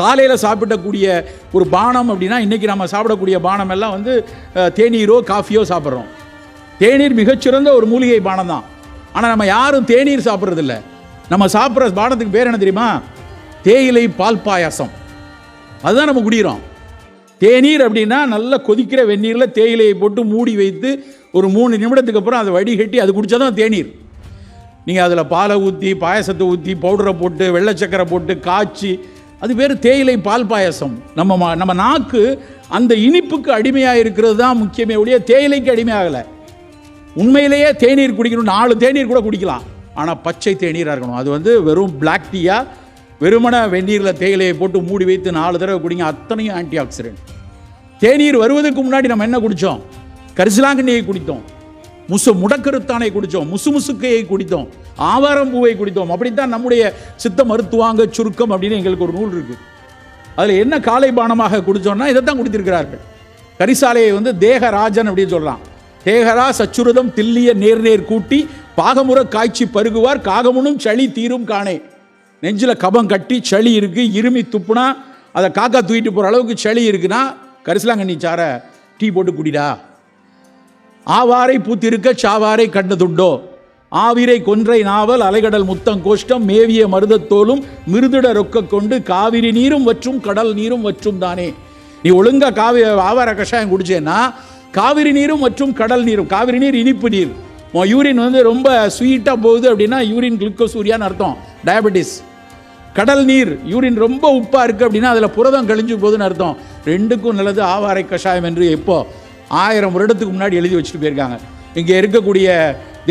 காலையில் சாப்பிடக்கூடிய ஒரு பானம் அப்படின்னா இன்றைக்கி நம்ம சாப்பிடக்கூடிய பானம் எல்லாம் வந்து தேநீரோ காஃபியோ சாப்பிட்றோம். தேநீர் மிகச்சிறந்த ஒரு மூலிகை பானம் தான் ஆனால் நம்ம யாரும் தேநீர் சாப்பிட்றதில்ல. நம்ம சாப்பிட்ற பானத்துக்கு பேர் என்ன தெரியுமா? தேயிலை பால் பாயாசம். அதுதான் நம்ம குடிக்கிறோம். தேநீர் அப்படின்னா நல்லா கொதிக்கிற வெந்நீரில் தேயிலையை போட்டு மூடி வைத்து ஒரு மூணு நிமிடத்துக்கு அப்புறம் அதை வடிகட்டி அது குடித்தா தான் தேநீர். நீங்கள் அதில் பாலை ஊற்றி பாயாசத்தை ஊற்றி பவுடரை போட்டு வெள்ளை சக்கரை போட்டு காய்ச்சி அது பேர் தேயிலை பால் பாயசம். நம்ம நம்ம நாக்கு அந்த இனிப்புக்கு அடிமையாக இருக்கிறது தான் முக்கியமே ஒழிய தேயிலைக்கு அடிமையாகலை. உண்மையிலேயே தேநீர் குடிக்கணும் நாலு தேநீர் கூட குடிக்கலாம். ஆனால் பச்சை தேநீராக இருக்கணும். அது வந்து வெறும் பிளாக் டீயா வெறுமன வெந்நீரில் தேயிலையை போட்டு மூடி வைத்து நாலு தடவை குடிங்க அத்தனையும் ஆன்டி ஆக்சிடென்ட் தேநீர் வருவதற்கு முன்னாடி நம்ம என்ன குடித்தோம் கரிசலாங்கண்ணியை குடித்தோம். முசு முடக்கருத்தானை குடித்தோம் முசு முசுக்கையை குடித்தோம் ஆவாரம் பூவை குடித்தோம். அப்படித்தான் நம்முடைய சித்த மருத்துவாங்க சுருக்கம் அப்படின்னு எங்களுக்கு ஒரு நூல் இருக்குது அதில் என்ன காலை பானமாக குடித்தோம்னா தான் குடித்திருக்கிறார்கள். கரிசாலையை வந்து தேகராஜன் அப்படின்னு சொல்கிறான் தேகரா சச்சுருதம் தில்லிய நேர் நேர் கூட்டி பாகமுற காய்ச்சி பருகுவார் காகமுனும் சளி தீரும் காணே. நெஞ்சில் கபம் கட்டி சளி இருக்குது இருமி துப்புனா அதை காக்கா தூக்கிட்டு போகிற அளவுக்கு சளி இருக்குன்னா கரிசலாங்கண்ணி சாரை டீ போட்டு குடிடா. ஆவாரை பூத்திருக்க சாவாரை கண்டதுண்டோ? ஆவிரை கொன்றை நாவல் அலைகடல் முத்தம் கோஷ்டம் மேவிய மருதத்தோலும் மிருதிட ரொக்க கொண்டு காவிரி நீரும் வற்றும் கடல் நீரும் வற்றும் தானே. நீ ஒழுங்கா காவி ஆவார கஷாயம் குடிச்சேன்னா காவிரி நீரும் மற்றும் கடல் நீரும் காவிரி நீர் இனிப்பு நீர். உன் யூரின் வந்து ரொம்ப ஸ்வீட்டாக போகுது அப்படின்னா யூரின் குளுக்கோசூரியான்னு அர்த்தம் டயபெட்டிஸ் கடல் நீர் யூரின் ரொம்ப உப்பாக இருக்குது அப்படின்னா அதில் புரதம் கழிஞ்சு போகுதுன்னு அர்த்தம். ரெண்டுக்கும் நல்லது ஆவாரை கஷாயம் என்று எப்போ? ஆயிரம் வருடத்துக்கு முன்னாடி எழுதி வச்சுட்டு போயிருக்காங்க. இங்கே இருக்கக்கூடிய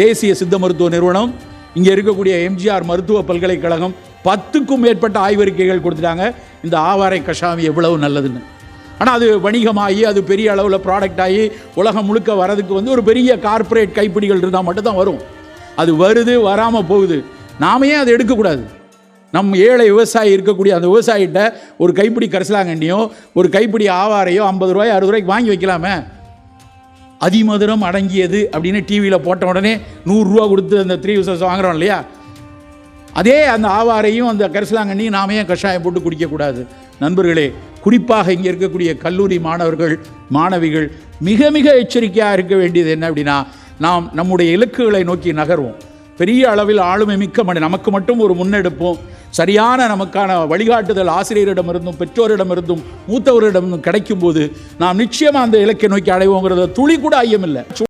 தேசிய சித்த மருத்துவ நிறுவனம் இங்கே இருக்கக்கூடிய எம்ஜிஆர் மருத்துவ பல்கலைக்கழகம் பத்துக்கும் மேற்பட்ட ஆய்வறிக்கைகள் கொடுத்துட்டாங்க. இந்த ஆவாரை கஷாமி எவ்வளவு நல்லதுன்னு. ஆனால் அது வணிகமாகி அது பெரிய அளவில் ப்ராடக்ட் ஆகி உலகம் முழுக்க வரதுக்கு வந்து ஒரு பெரிய கார்ப்பரேட் கைப்பிடிகள் இருந்தால் மட்டும்தான் வரும். அது வருது வராமல் போகுது. நாம ஏன் அதை எடுக்கக்கூடாது? நம் ஏழை விவசாயி இருக்கக்கூடிய அந்த விவசாயிகிட்ட ஒரு கைப்பிடி கரிசலாங்கண்ணியோ ஒரு கைப்பிடி ஆவாரையோ ஐம்பது ரூபாய் அறுபது ரூபாய்க்கு வாங்கி வைக்கலாமே? அதிமதுரம் அடங்கியது அப்படின்னு டிவியில் போட்ட உடனே நூறுரூவா கொடுத்து அந்த த்ரீ யூசர்ஸ் வாங்குறோம் இல்லையா? அதே அந்த ஆவாரையும் அந்த கரிசலாங்கண்ணியும் நாம ஏன் கஷாயம் போட்டு குடிக்கக்கூடாது? நண்பர்களே குறிப்பாக இங்கே இருக்கக்கூடிய கல்லூரி மாணவர்கள் மாணவிகள் மிக மிக எச்சரிக்கையாக இருக்க வேண்டியது என்ன அப்படின்னா நாம் நம்முடைய இலக்குகளை நோக்கி நகர்வோம். பெரிய அளவில் ஆளுமை மிக்க மணி நமக்கு மட்டும் ஒரு முன்னெடுப்போம். சரியான நமக்கான வழிகாட்டுதல் ஆசிரியரிடமிருந்தும் பெற்றோரிடமிருந்தும் மூத்தவரிடமிருந்தும் கிடைக்கும்போது நாம் நிச்சயமாக அந்த இலக்கை நோக்கி அடைவோங்கிறத துளி கூட ஐயமில்லை.